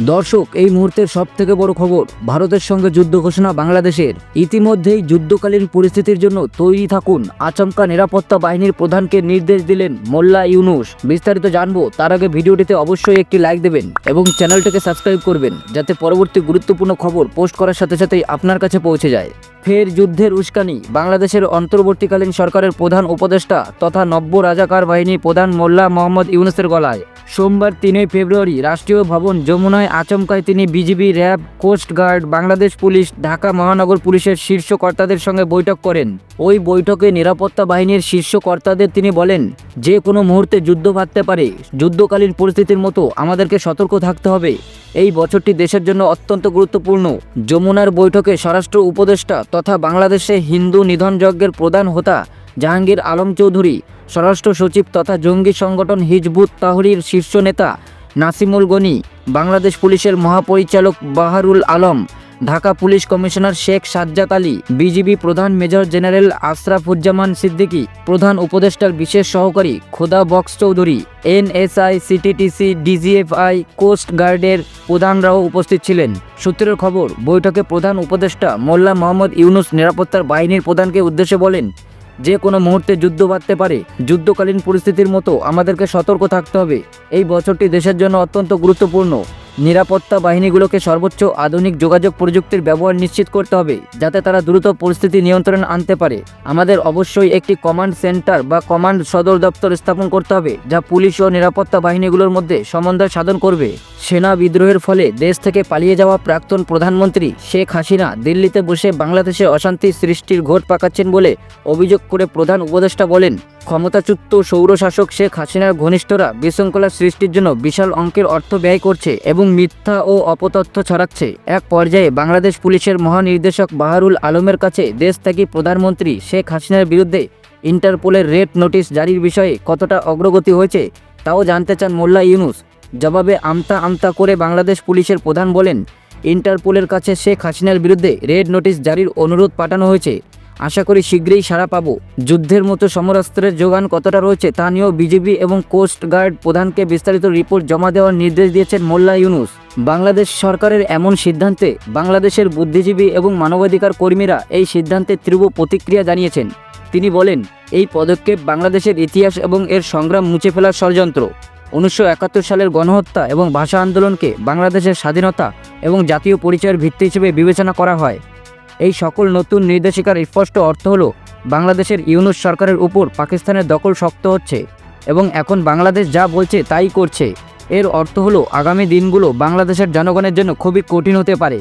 দর্শক, এই মুহূর্তের সব থেকে বড় খবর, ভারতের সঙ্গে যুদ্ধ ঘোষণা বাংলাদেশের। ইতিমধ্যেই যুদ্ধকালীন পরিস্থিতির জন্য তৈরি থাকুন আচমকা নিরাপত্তা বাহিনীর প্রধানকে নির্দেশ দিলেন মোল্লা ইউনুস। বিস্তারিত জানব, তার আগে ভিডিওটিতে অবশ্যই একটি লাইক দেবেন এবং চ্যানেলটিকে সাবস্ক্রাইব করবেন, যাতে পরবর্তী গুরুত্বপূর্ণ খবর পোস্ট করার সাথে সাথেই আপনার কাছে পৌঁছে যায়। ফের যুদ্ধের উস্কানি, বাংলাদেশের অন্তর্বর্তীকালীন সরকারের প্রধান উপদেষ্টা তথা নব্য রাজাকার বাহিনী প্রধান মোল্লা মোহাম্মদ ইউনুসের গলায়। সোমবার তিনই ফেব্রুয়ারি রাষ্ট্রীয় ভবন যমুনায় আচমকায় তিনি BGB, RAB coast guard Bangladesh police, Dhaka মহানগর পুলিশের শীর্ষ কর্তাদের সঙ্গে বৈঠক করেন। ওই বৈঠকে নিরাপত্তা বাহিনীর শীর্ষ কর্তাদের তিনি বলেন, যে কোনো মুহূর্তে যুদ্ধ বাঁধতে পারে। যুদ্ধকালীন পরিস্থিতির মতো আমাদেরকে সতর্ক থাকতে হবে। এই বছরটি দেশের জন্য অত্যন্ত গুরুত্বপূর্ণ। যমুনার বৈঠকে স্বরাষ্ট্র উপদেষ্টা তথা বাংলাদেশে হিন্দু নিধন যজ্ঞের প্রধান হোতা জাহাঙ্গীর আলম চৌধুরী, স্বরাষ্ট্র সচিব তথা জঙ্গি সংগঠন হিজবুত তাহরির শীর্ষ নেতা নাসিমুল গনি, বাংলাদেশ পুলিশের মহাপরিচালক Baharul Alam, Dhaka police commissioner Sheikh Sajjad Ali, BGB প্রধান মেজর জেনারেল আশরাফুজ্জামান সিদ্দিকী, প্রধান উপদেষ্টার বিশেষ সহকারী Khoda Baksh Chowdhury, NSI, CTTC, DGFI, coast গার্ডের প্রধানরাও উপস্থিত ছিলেন। সূত্রের খবর, বৈঠকে প্রধান উপদেষ্টা মোল্লা মোহাম্মদ ইউনুস নিরাপত্তার বাহিনীর প্রধানকে উদ্দেশ্যে বলেন যে কোনো মুহূর্তে যুদ্ধ বাঁধতে পারে। যুদ্ধকালীন পরিস্থিতির মতো আমাদেরকে সতর্ক থাকতে হবে। এই বছরটি দেশের জন্য অত্যন্ত গুরুত্বপূর্ণ। নিরাপত্তা বাহিনীগুলোকে সর্বোচ্চ আধুনিক যোগাযোগ প্রযুক্তির ব্যবহার নিশ্চিত করতে হবে, যাতে তারা দ্রুত পরিস্থিতি নিয়ন্ত্রণে আনতে পারে। আমাদের অবশ্যই একটি কমান্ড সেন্টার বা কমান্ড সদর দপ্তর স্থাপন করতে হবে, যা পুলিশ ও নিরাপত্তা বাহিনীগুলোর মধ্যে সমন্বয় সাধন করবে। সেনা বিদ্রোহের ফলে দেশ থেকে পালিয়ে যাওয়া প্রাক্তন প্রধানমন্ত্রী শেখ হাসিনা দিল্লিতে বসে বাংলাদেশে অশান্তি সৃষ্টির ঘোট পাকাচ্ছেন বলে অভিযোগ করে প্রধান উপদেষ্টা বলেন। ক্ষমতাচ্যুত সৌরশাসক শেখ হাসিনার ঘনিষ্ঠরা বিশৃঙ্খলা সৃষ্টির জন্য বিশাল অঙ্কের অর্থ ব্যয় করছে এবং মিথ্যা ও অপতথ্য ছড়াচ্ছে। এক পর্যায়ে বাংলাদেশ পুলিশের মহানির্দেশক বাহারুল আলমের কাছে দেশ থেকে প্রধানমন্ত্রী শেখ হাসিনার বিরুদ্ধে ইন্টারপোলের রেড নোটিশ জারির বিষয়ে কতটা অগ্রগতি হয়েছে তাও জানতে চান মোল্লা ইউনুস। জবাবে আমতা আমতা করে বাংলাদেশ পুলিশের প্রধান বলেন, ইন্টারপোলের কাছে শেখ হাসিনার বিরুদ্ধে রেড নোটিশ জারির অনুরোধ পাঠানো হয়েছে। আশা করি শীঘ্রই সাড়া পাবো। যুদ্ধের মতো সমরাস্ত্রের যোগান কতটা রয়েছে তা নিয়েও বিজেপি এবং কোস্ট গার্ড প্রধানকে বিস্তারিত রিপোর্ট জমা দেওয়ার নির্দেশ দিয়েছেন মোল্লা ইউনুস। বাংলাদেশ সরকারের এমন সিদ্ধান্তে বাংলাদেশের বুদ্ধিজীবী এবং মানবাধিকার কর্মীরা এই সিদ্ধান্তে তীব্র প্রতিক্রিয়া জানিয়েছেন। তিনি বলেন, এই পদক্ষেপ বাংলাদেশের ইতিহাস এবং এর সংগ্রাম মুছে ফেলার ষড়যন্ত্র। উনিশশো একাত্তর সালের গণহত্যা এবং ভাষা আন্দোলনকে বাংলাদেশের স্বাধীনতা এবং জাতীয় পরিচয়ের ভিত্তি হিসেবে বিবেচনা করা হয়। এই সকল নতুন নির্দেশিকার স্পষ্ট অর্থ হলো, বাংলাদেশের ইউনুস সরকারের উপর পাকিস্তানের দখল শক্ত হচ্ছে এবং এখন বাংলাদেশ যা বলছে তাই করছে। এর অর্থ হলো, আগামী দিনগুলো বাংলাদেশের জনগণের জন্য খুবই কঠিন হতে পারে।